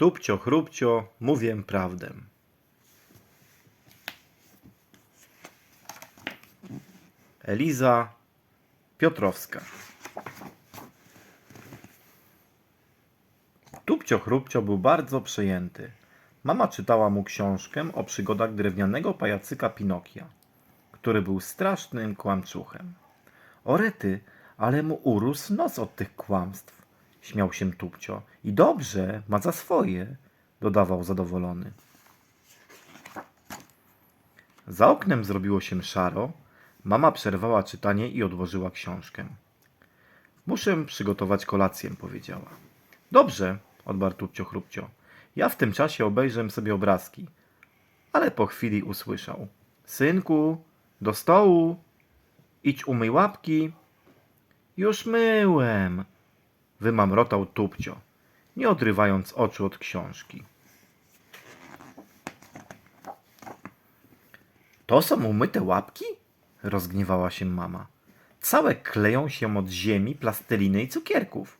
Tupcio, chrupcio, mówię prawdę. Eliza Piotrowska. Tupcio chrupcio był bardzo przejęty. Mama czytała mu książkę o przygodach drewnianego pajacyka Pinokia, który był strasznym kłamczuchem. Orety, ale mu urósł nos od tych kłamstw, śmiał się Tupcio. I dobrze, ma za swoje, dodawał zadowolony. Za oknem zrobiło się szaro. Mama przerwała czytanie i odłożyła książkę. Muszę przygotować kolację, powiedziała. Dobrze, odparł Tupcio chrupcio. Ja w tym czasie obejrzę sobie obrazki. Ale po chwili usłyszał. Synku, do stołu. Idź umyj łapki. Już myłem, wymamrotał Tupcio, nie odrywając oczu od książki. To są umyte łapki? Rozgniewała się mama. Całe kleją się od ziemi, plasteliny i cukierków.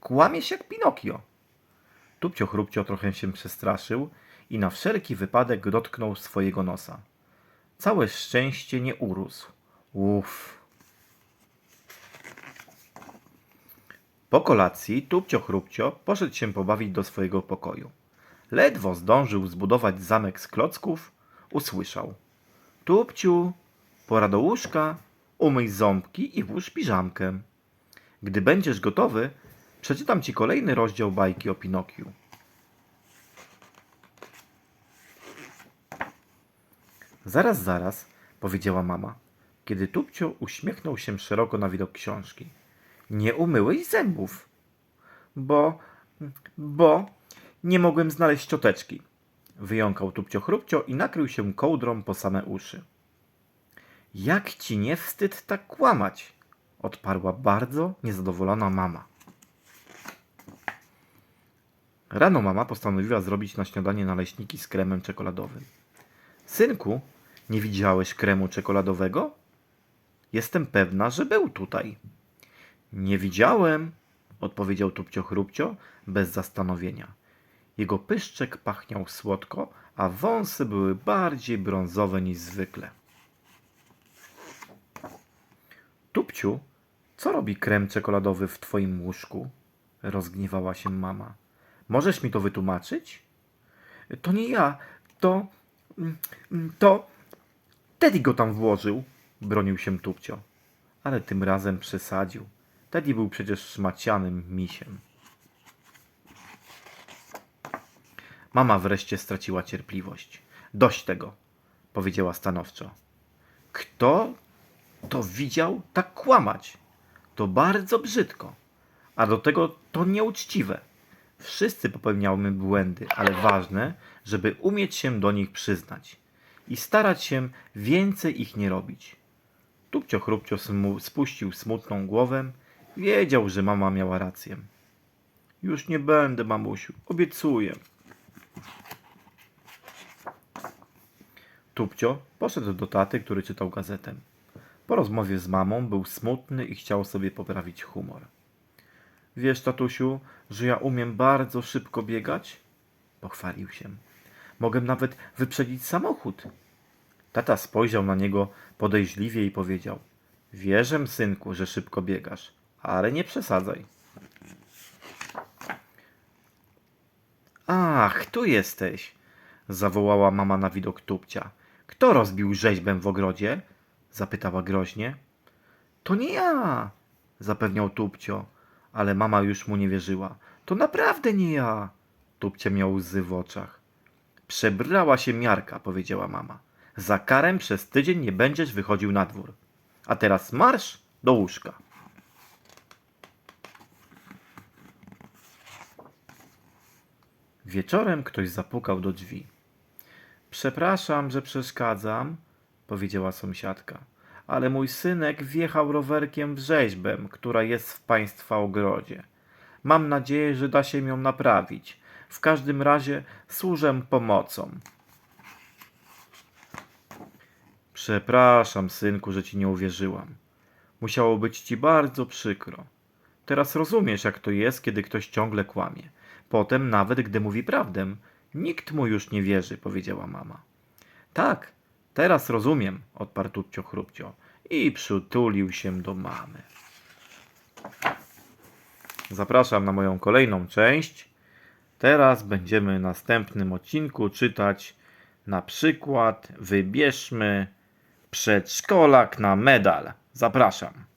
Kłamiesz jak Pinokio. Tupcio chrupcio trochę się przestraszył i na wszelki wypadek dotknął swojego nosa. Całe szczęście nie urósł. Uff. Po kolacji Tupcio chrupcio poszedł się pobawić do swojego pokoju. Ledwo zdążył zbudować zamek z klocków, usłyszał. Tupciu, pora do łóżka, umyj ząbki i włóż piżamkę. Gdy będziesz gotowy, przeczytam ci kolejny rozdział bajki o Pinokiu. Zaraz, zaraz, powiedziała mama, kiedy Tupcio uśmiechnął się szeroko na widok książki. Nie umyłeś zębów, bo, bo nie mogłem znaleźć szczoteczki. Wyjąkał Tupcio chrupcio i nakrył się kołdrą po same uszy. Jak ci nie wstyd tak kłamać? Odparła bardzo niezadowolona mama. Rano mama postanowiła zrobić na śniadanie naleśniki z kremem czekoladowym. Synku, nie widziałeś kremu czekoladowego? Jestem pewna, że był tutaj. Nie widziałem, odpowiedział Tupcio chrupcio bez zastanowienia. Jego pyszczek pachniał słodko, a wąsy były bardziej brązowe niż zwykle. Tupciu, co robi krem czekoladowy w twoim łóżku? Rozgniewała się mama. Możesz mi to wytłumaczyć? To nie ja, to. to. Teddy go tam włożył, bronił się Tupcio. Ale tym razem przesadził. Teddy był przecież szmacianym misiem. Mama wreszcie straciła cierpliwość. Dość tego, powiedziała stanowczo. Kto to widział tak kłamać? To bardzo brzydko, a do tego to nieuczciwe. Wszyscy popełniamy błędy, ale ważne, żeby umieć się do nich przyznać i starać się więcej ich nie robić. Tupcio chrupcio smu- spuścił smutną głowę. Wiedział, że mama miała rację. Już nie będę, mamusiu, obiecuję. Tupcio poszedł do taty, który czytał gazetę. Po rozmowie z mamą był smutny i chciał sobie poprawić humor. Wiesz, tatusiu, że ja umiem bardzo szybko biegać? Pochwalił się. Mogę nawet wyprzedzić samochód. Tata spojrzał na niego podejrzliwie i powiedział: Wierzę, synku, że szybko biegasz, ale nie przesadzaj. Ach, tu jesteś! zawołała mama na widok tupcia. Kto rozbił rzeźbę w ogrodzie? zapytała groźnie. To nie ja, zapewniał tupcio, ale mama już mu nie wierzyła. To naprawdę nie ja. Tupcie miał łzy w oczach. Przebrała się miarka, powiedziała mama. Za karę przez tydzień nie będziesz wychodził na dwór. A teraz marsz do łóżka. Wieczorem ktoś zapukał do drzwi. Przepraszam, że przeszkadzam, powiedziała sąsiadka, ale mój synek wjechał rowerkiem w rzeźbę, która jest w państwa ogrodzie. Mam nadzieję, że da się ją naprawić. W każdym razie służę pomocą. Przepraszam, synku, że ci nie uwierzyłam. Musiało być ci bardzo przykro. Teraz rozumiesz, jak to jest, kiedy ktoś ciągle kłamie. Potem, nawet gdy mówi prawdę, nikt mu już nie wierzy, powiedziała mama. Tak, teraz rozumiem, odparł Tupcio Chrupcio i przytulił się do mamy. Zapraszam na moją kolejną część. Teraz będziemy w następnym odcinku czytać na przykład wybierzmy przedszkolak na medal. Zapraszam.